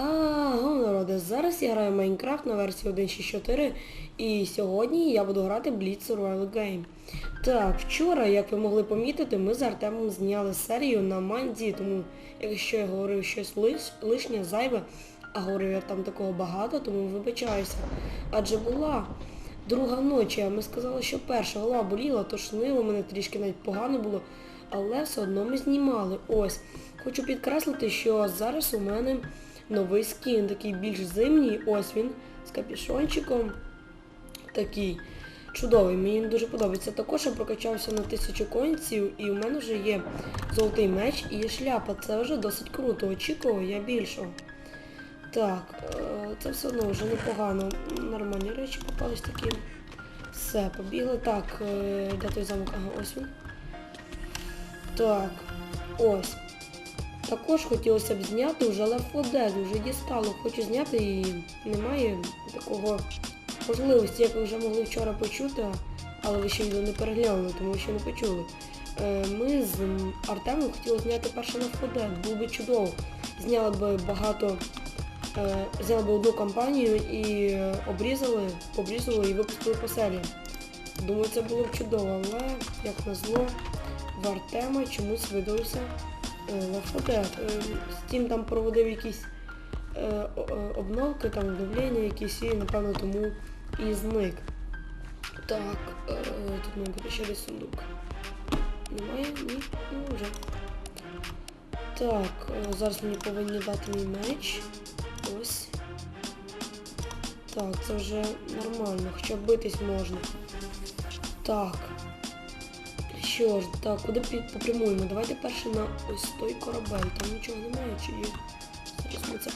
Ага, народи, зараз я граю Майнкрафт на версії 1.6.4 і сьогодні я буду грати Blitz Survival Game. Так, вчора, як ви могли помітити, ми з Артемом зняли серію на Манді, тому якщо я говорив щось лиш, лишнє, зайве, а говорив я там такого багато, тому вибачаюся. Адже була друга ночі, а ми сказали, що перша голова боліла, тошнило, мене трішки навіть погано було, але все одно ми знімали. Ось. Хочу підкреслити, що зараз у мене новий скін, такий більш зимній. Ось він з капюшончиком. Такий чудовий, мені він дуже подобається. Також я прокачався на тисячу конців і у мене вже є золотий меч і є шляпа. Це вже досить круто. Очікував я більшого. Так, е, це все одно вже непогано. Нормальні речі попались такі. Все, побігли. Так, е, де той замок? Ага, ось він. Так, ось. Також хотілося б зняти вже 4 вже дістало, хочу зняти і немає такого можливості, як ви вже могли вчора почути, але ви ще відео не переглянули, тому що не почули. Е, Ми з Артемом хотіли зняти перше 4 було би чудово. Зняли б багато, е, зняли б одну кампанію і е, обрізали, обрізали і випустили по серії. Думаю, це було б чудово, але як назло, в Артема чомусь видався Лафоте. Steam там проводив якісь е, е, обновки, там обновлення якісь і, напевно, тому і зник. Так, е, тут має бути ще десь сундук. Немає? Ні? Ну вже. Так, е, зараз мені повинні дати мій меч. Ось. Так, це вже нормально, хоча битись можна. Так. Що ж, так, куди попрямуємо? Давайте перше на ось той корабель. Там нічого немає, чи є. Зараз ми це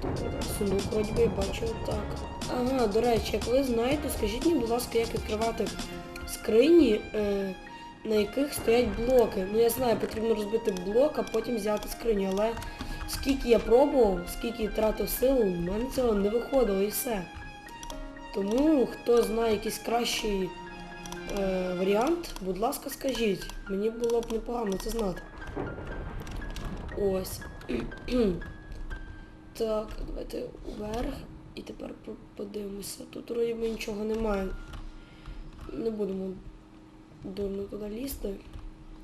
так, сундук вроді би бачу, так. Ага, до речі, як ви знаєте, скажіть мені, будь ласка, як відкривати скрині, е, на яких стоять блоки. Ну я знаю, потрібно розбити блок, а потім взяти скриню, але скільки я пробував, скільки тратив сил, у мене цього не виходило і все. Тому хто знає якийсь кращий е, варіант, будь ласка, скажіть. Мені було б непогано це знати. Ось. так, давайте вверх. І тепер подивимося. Тут вроді би нічого немає. Не будемо дурно туди лізти.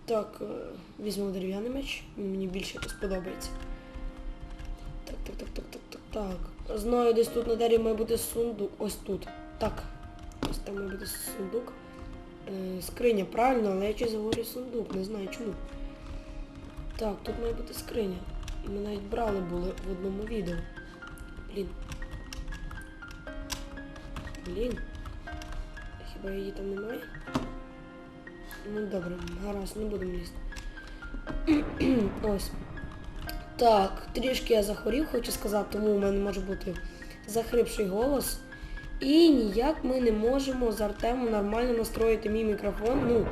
Так, е, візьмемо дерев'яний меч, він мені більше якось подобається. Так, так, так, так, так, так, так. Знаю, десь тут на дереві має бути сундук. Ось тут. Так. Ось там має бути сундук. Е, скриня, правильно, але я щось говорю сундук, не знаю чому. Так, тут має бути скриня. І ми навіть брали були в одному відео. Блін. Блін. Хіба її там немає? Ну добре, гаразд, не будемо лізти. Ось. Так, трішки я захворів, хочу сказати, тому у мене може бути захрипший голос. І ніяк ми не можемо з Артемом нормально настроїти мій мікрофон. Ну,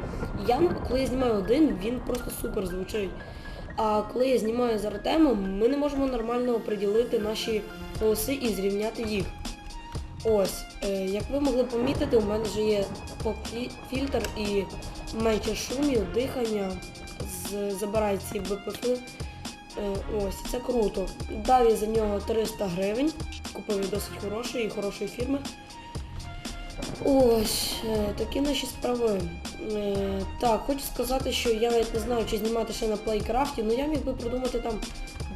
я, коли я знімаю один, він просто супер звучить. А коли я знімаю з Артемом, ми не можемо нормально приділити наші голоси і зрівняти їх. Ось, е, як ви могли помітити, у мене вже є поп-фільтр і менше шумів, дихання, з, забирає ці БПФ. Е, ось, це круто. Дав я за нього 300 гривень. Купив досить хороший і хорошої фірми. Ось, е, такі наші справи. Е, так, хочу сказати, що я навіть не знаю, чи знімати ще на плейкрафті, але я міг би придумати там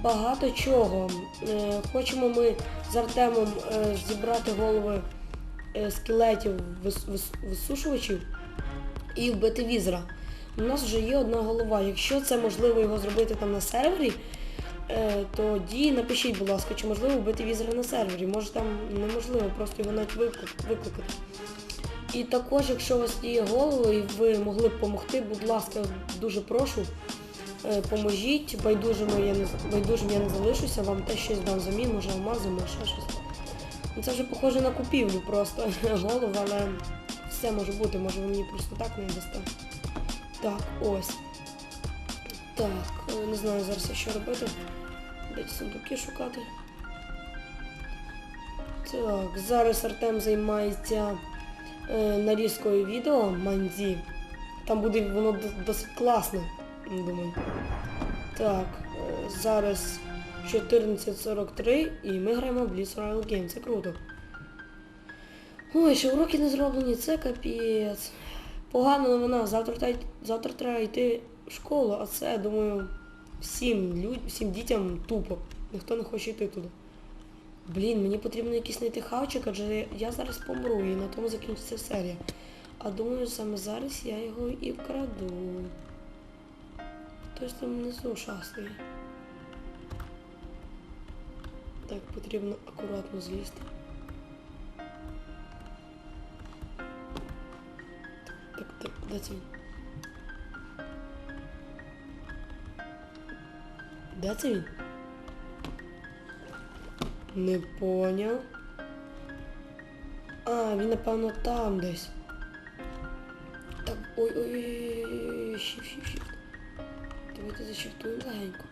багато чого. Е, хочемо ми з Артемом зібрати голови скелетів вис- вис- висушувачів і вбити візера. У нас вже є одна голова. Якщо це можливо його зробити там на сервері, тоді напишіть, будь ласка, чи можливо вбити візера на сервері. Може там неможливо, просто його навіть викликати. І також, якщо у вас є голови і ви могли б допомогти, будь ласка, дуже прошу, е, поможіть. Байдужим я не, байдужим я не залишуся, вам теж щось дам замін, може алмази, може ще щось. Ну, Це вже похоже на купівлю просто голову, але все може бути, може ви мені просто так не дасте. Так, ось. Так, е, не знаю зараз що робити. Де ці сундуки шукати. Так, зараз Артем займається е, нарізкою відео Манзі. Там буде воно досить класне, думаю. Так, е, зараз 14.43 і ми граємо в Blitz Royal Game. Це круто. Ой, ще уроки не зроблені, це капець. Погана новина, завтра, завтра треба йти школу, а це, я думаю, всім, люд... всім дітям тупо. Ніхто не хоче йти туди. Блін, мені потрібно якийсь знайти хавчик, адже я зараз помру і на тому закінчиться серія. А думаю, саме зараз я його і вкраду. Хтось там внизу шастає. Так, потрібно акуратно злізти. Так, так, де це Де це? Не поняв. А, він напевно там десь. Так, ой-ой-ой, щиф, щиф, щиф. Давайте зашифтуємо легенько.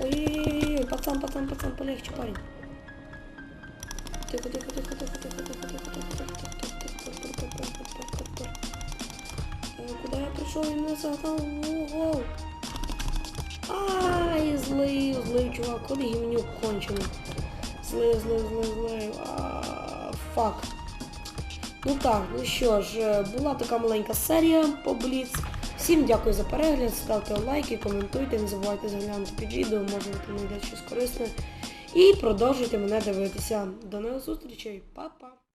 Ой-ой-ой, пацан, пацан, пацан, полегче, парень. Тихо, тихо, тихо, тихо, тихо, тихо, тихо, тихо, тихо, тихо, тихо, тихо, тихо, тихо, тихо, тихо. Е, Куди я прийшов? Він не загнав вугол. Ай, злий, злий чувак, куди гімнюк кончений. Злий, злий, злий, злий. А, Фак. Ну так, ну що ж, е, була така маленька серія по Бліц. Всім дякую за перегляд, ставте лайки, коментуйте, не забувайте заглянути під відео, може ви там знайдете щось корисне. І продовжуйте мене дивитися. До нових зустрічей, па-па!